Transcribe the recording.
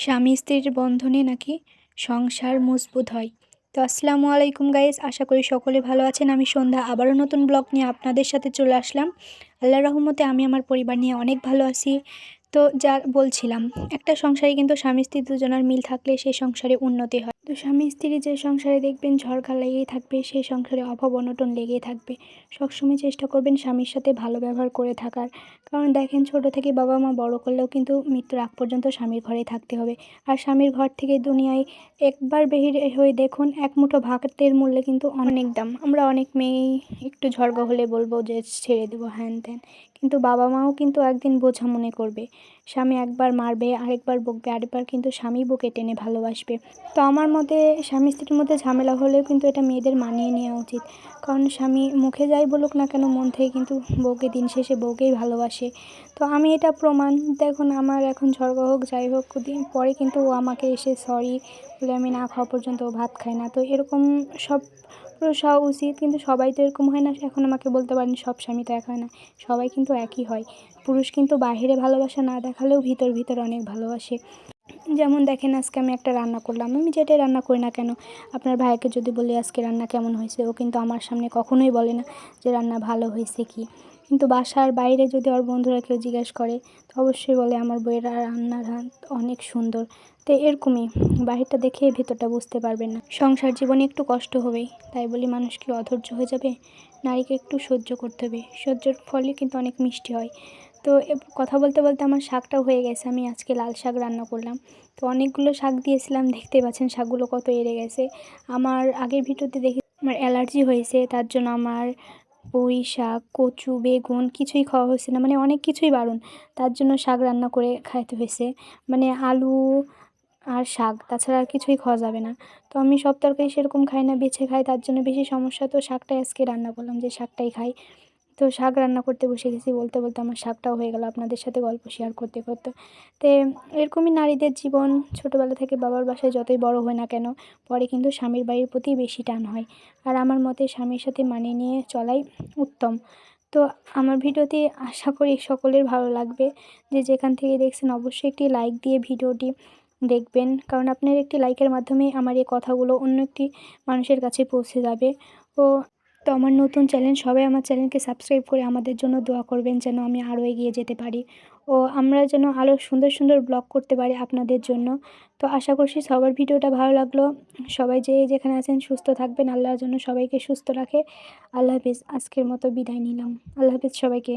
স্বামী স্ত্রীর বন্ধনে নাকি সংসার মজবুত হয়। তো আসসালামু আলাইকুম গাইজ আশা করি সকলে ভালো আছেন। আমি সন্ধ্যা, আবারও নতুন ব্লগ নিয়ে আপনাদের সাথে চলে আসলাম। আল্লাহ রহমতে আমি আমার পরিবার নিয়ে অনেক ভালো আছি। তো যা বলছিলাম, একটা সংসারে কিন্তু স্বামী স্ত্রী দুজনের মিল থাকলে সেই সংসারে উন্নতি হয়। তো স্বামী স্ত্রী যে সংসারে দেখবেন ঝড়খা লেগেই থাকবে, সেই সংসারে অভাব অনটন লেগেই থাকবে। সবসময় চেষ্টা করবেন স্বামীর সাথে ভালো ব্যবহার করে থাকার। কারণ দেখেন ছোট থেকে বাবা মা বড় করলেও কিন্তু মৃত্যুর আগ পর্যন্ত স্বামীর ঘরে থাকতে হবে। আর স্বামীর ঘর থেকে দুনিয়ায় একবার বেহির হয়ে দেখুন, এক মুঠো ভাতের মূল্যে কিন্তু অনেক দাম। আমরা অনেক মেয়েই একটু ঝড়গা হলে বলব যে ছেড়ে দেবো হ্যান ত্যান। কিন্তু বাবা মাও কিন্তু একদিন বোঝা মনে করবে। স্বামী একবার মারবে, আরেকবার বকবে, আরেকবার কিন্তু স্বামী বুকে টেনে ভালোবাসবে। তো আমার মতে স্বামী স্ত্রীর মধ্যে ঝামেলা হলেও কিন্তু এটা মেয়েদের মানিয়ে নেওয়া উচিত। কারণ স্বামী মুখে যাই বলুক না কেন, মন থেকে কিন্তু বউকে দিন শেষে বউকেই ভালোবাসে। তো আমি এটা প্রমাণ, দেখুন আমার এখন ঝড়গা হোক, যাই হোক, দিন পরে কিন্তু ও আমাকে এসে সরি বলে আমি না খাওয়া পর্যন্ত ও ভাত খায় না। তো এরকম সব হওয়া উচিত, কিন্তু সবাই তো এরকম হয় না, এখন আমাকে বলতে পারেন সব স্বামী তো এক হয় না, সবাই কিন্তু একই হয়। পুরুষ কিন্তু বাহিরে ভালোবাসা না দেখালেও ভিতর ভিতর অনেক ভালোবাসে। যেমন দেখেন, আজকে আমি একটা রান্না করলাম, আমি যেটাই রান্না করি না কেন, আপনার ভাইকে যদি বলি আজকে রান্না কেমন হয়েছে, ও কিন্তু আমার সামনে কখনোই বলে না যে রান্না ভালো হয়েছে কি। কিন্তু বাসার বাইরে যদি ওর বন্ধুরা কেউ জিজ্ঞেস করে, তো অবশ্যই বলে আমার বইয়ের রান্নার হাত অনেক সুন্দর। তো এরকমই, বাহিরটা দেখে ভেতরটা বুঝতে পারবেন না। সংসার জীবনে একটু কষ্ট হবেই, তাই বলি মানুষ কি অধৈর্য হয়ে যাবে? নারীকে একটু সহ্য করতে হবে। সহ্যর ফলে কিন্তু অনেক মিষ্টি হয়। তো কথা বলতে বলতে আমার শাকটাও হয়ে গেছে, আমি আজকে লাল শাক রান্না করলাম। তো অনেকগুলো শাক দিয়েছিলাম দেখতে পাচ্ছেন শাকগুলো কত এড়ে গেছে। আমার আগের ভিডিওতে দেখে আমার অ্যালার্জি হয়েছে, তার জন্য আমার পুঁই শাক কচু, বেগুন কিছুই খাওয়া হয়েছে না। মানে অনেক কিছুই বারণ। তার জন্য শাক রান্না করে খাইতে হয়েছে। মানে আলু আর শাক, তাছাড়া আর কিছুই খাওয়া যাবে না। তো আমি সব তরকারি সেরকম খাই না, বেছে খাই। তার জন্য বেশি সমস্যা। তো শাকটাই আজকে রান্না করলাম যে শাকটাই খাই। তো শাক রান্না করতে বসে গেছি, বলতে বলতে আমার শাকটাও হয়ে গেল আপনাদের সাথে গল্প শেয়ার করতে করতে। তো এরকমই নারীদের জীবন ছোটোবেলা থেকে বাবার বাসায় যতই বড় হয় না কেন, পরে কিন্তু স্বামীর বাড়ির প্রতি বেশি টান হয়। আর আমার মতে স্বামীর সাথে মানিয়ে নিয়ে চলাই উত্তম। তো আমার ভিডিওতে আশা করি সকলের ভালো লাগবে। যে যেখান থেকে দেখছেন অবশ্যই একটি লাইক দিয়ে ভিডিওটি দেখবেন। কারণ আপনার একটি লাইকের মাধ্যমে আমার এই কথাগুলো অন্য একটি মানুষের কাছে পৌঁছে যাবে। ও তো আমার নতুন চ্যানেল, সবাই আমার চ্যানেলকে সাবস্ক্রাইব করে আমাদের জন্য দোয়া করবেন যেন আমি আরও এগিয়ে যেতে পারি। ও আমরা যেন আরও সুন্দর সুন্দর ব্লগ করতে পারি আপনাদের জন্য। তো আশা করছি সবার ভিডিওটা ভালো লাগল। সবাই যে যেখানে আছেন সুস্থ থাকবেন। আল্লাহর জন্য সবাইকে সুস্থ রাখে। আল্লাহ হাফিজ। আজকের মতো বিদায় নিলাম। আল্লাহ হাফিজ সবাইকে।